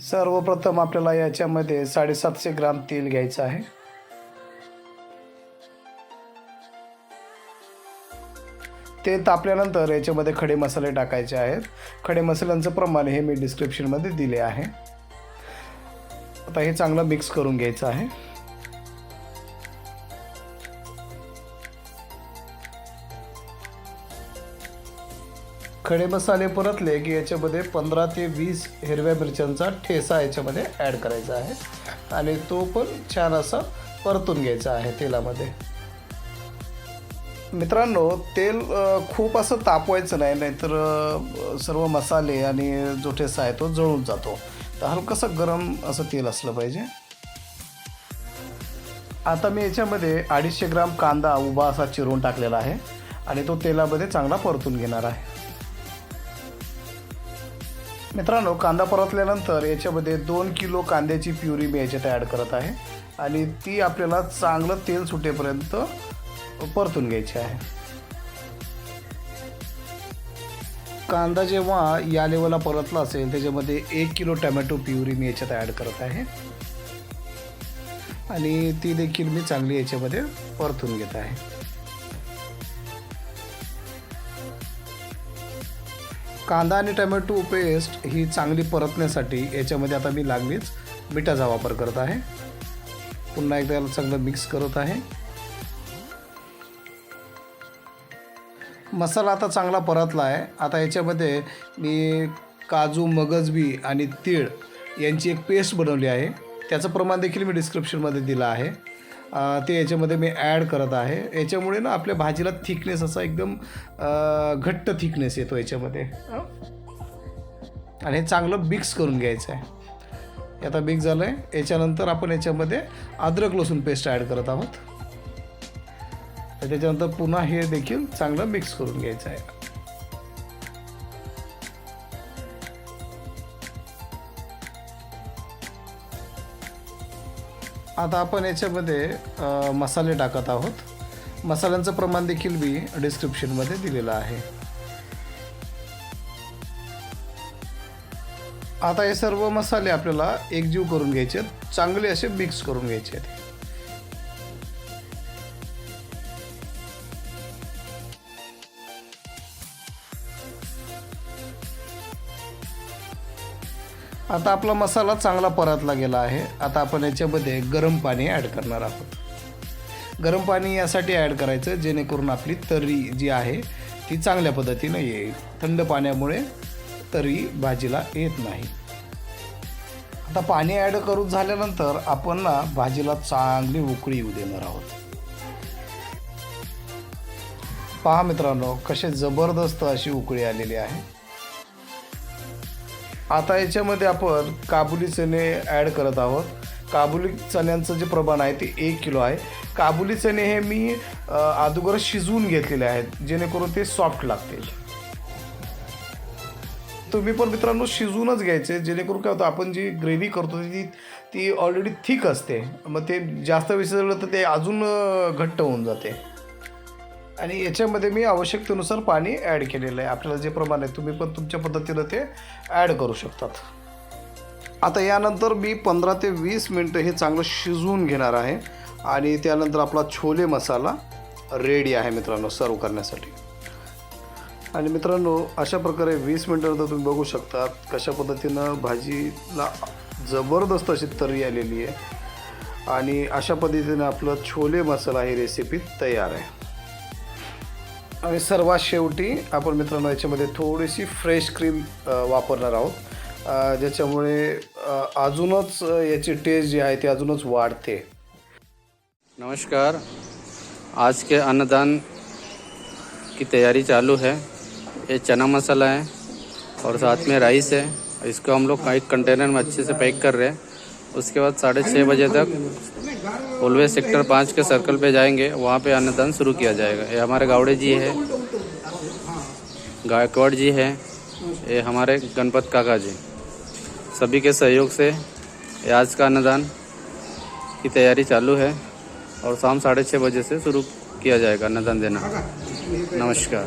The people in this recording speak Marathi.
सर्वप्रथम आपल्याला याच्यामध्ये साडेसातशे ग्राम तेल घ्यायचं आहे. ते तापल्यानंतर याच्यामध्ये खडे मसाले टाकायचे आहेत. खडे मसाल्यांचं प्रमाण हे मी डिस्क्रिप्शनमध्ये दिले आहे. आता हे चांगलं मिक्स करून घ्यायचं आहे. खडे मसाले परतले की याच्यामध्ये पंधरा ते वीस हिरव्या मिरच्यांचा ठेसा याच्यामध्ये ॲड करायचा आहे. आणि तो पण छान असा परतून घ्यायचा आहे तेलामध्ये. मित्रांनो तेल खूप असं तापवायचं नाही नाहीतर सर्व मसाले आणि जो ठेसा आहे तो जळून जातो. तर हलकंसं गरम असं तेल असलं पाहिजे. आता मी याच्यामध्ये अडीचशे ग्राम कांदा उभा असा चिरून टाकलेला आहे. आणि तो तेलामध्ये चांगला परतून घेणार आहे. मित्रांनो कांदा परतल्यानंतर याच्यामध्ये दोन किलो कांद्याची प्युरी मी याच्यात ॲड करत आहे आणि ती आपल्याला चांगलं तेल सुटेपर्यंत परतून घ्यायची आहे. कांदा जेव्हा या लेवलला परतला असेल त्याच्यामध्ये एक किलो टमॅटो प्युरी मी याच्यात ॲड करत आहे. आणि ती देखील मी चांगली याच्यामध्ये परतून घेत आहे. कांदा आणि टमॅटो पेस्ट ही चांगली परतण्यासाठी याच्यामध्ये आता मी लागलीच मिठाचा वापर करत आहे. पुन्हा एकदा याला चांगलं मिक्स करत आहे. मसाला आता चांगला परतला आहे आता याच्यामध्ये मी काजू मगजबी आणि तीळ यांची एक पेस्ट बनवली आहे. त्याचं प्रमाण देखील मी डिस्क्रिप्शनमध्ये दिलं आहे. ते याच्यामध्ये मी ॲड करत आहे. याच्यामुळे ना आपल्या भाजीला थिकनेस असा एकदम घट्ट थिकनेस येतो याच्यामध्ये. आणि हे चांगलं मिक्स करून घ्यायचं आहे. हे आता मिक्स झालं आहे याच्यानंतर आपण याच्यामध्ये अद्रक लसूण पेस्ट ॲड करत आहोत. तर त्याच्यानंतर पुन्हा हे देखील चांगलं मिक्स करून घ्यायचं आहे. आता आपण याच्यामध्ये मसाले टाकत आहोत. मसाल्यांचं प्रमाण देखील मी डिस्क्रिप्शनमध्ये दिलेलं आहे. आता हे सर्व मसाले आपल्याला एकजीव करून घ्यायचे आहेत. चांगले असे मिक्स करून घ्यायचे आहेत. आता आपला मसाला चांगला परतला गेला आहे. आता आपण याच्यामध्ये गरम पाणी ॲड करणार आहोत. गरम पाणी यासाठी ॲड करायचं जेणेकरून आपली तर्री जी आहे ती चांगल्या पद्धतीनं येईल. थंड पाण्यामुळे तर्री भाजीला येत नाही. आता पाणी ॲड करून झाल्यानंतर आपण ना भाजीला चांगली उकळी येऊ देणार आहोत. पहा मित्रांनो कसे जबरदस्त अशी उकळी आलेली आहे. आता याच्यामध्ये आपण काबुली चणे ॲड करत आहोत. काबुली चण्यांचं जे प्रमाण आहे ते एक किलो आहे. काबुली चणे हे मी अगोदर शिजवून घेतलेले आहेत जेणेकरून ते सॉफ्ट लागतील. तुम्ही पण मित्रांनो शिजवूनच घ्यायचे जेणेकरून काय होतं आपण जी ग्रेव्ही करतो ती ती ऑलरेडी थिक असते. मग ते जास्त विसरलं तर ते अजून घट्ट होऊन जाते. आणि याच्यामध्ये मी आवश्यकतेनुसार पाणी ॲड केलेलं आहे. आपल्याला जे प्रमाण आहे तुम्ही पण तुमच्या पद्धतीनं ते ॲड करू शकतात. आता यानंतर मी पंधरा ते वीस मिनटं हे चांगलं शिजवून घेणार आहे. आणि त्यानंतर आपला छोले मसाला रेडी आहे मित्रांनो सर्व करण्यासाठी. आणि मित्रांनो अशा प्रकारे वीस मिनटानंतर तुम्ही बघू शकता कशा पद्धतीनं भाजीला जबरदस्त अशी तर्री आलेली आहे. आणि अशा पद्धतीनं आपलं छोले मसाला ही रेसिपी तयार आहे. आणि सर्वात शेवटी आपण मित्रांनो याच्यामध्ये थोडीशी फ्रेश क्रीम वापरणार आहोत. ज्याच्यामुळे अजूनच याची टेस्ट जी आहे ती अजूनच वाढते. नमस्कार. आज के अन्नदान की तैयारी चालू है. ये चना मसाला है और साथ में राइस है। इसको हम लोग एक कंटेनर में अच्छे से पैक कर रहे हैं। उसके बाद साढ़े छः बजे तक उलवे सेक्टर पाँच के सर्कल पे जाएँगे, वहाँ पे अन्नदान शुरू किया जाएगा। ये हमारे गावड़े जी है। गायकवाड़ जी है। ये हमारे गणपत काका जी। सभी के सहयोग से आज का अन्नदान की तैयारी चालू है और शाम साढ़े छः बजे से शुरू किया जाएगा अन्नदान देना। नमस्कार।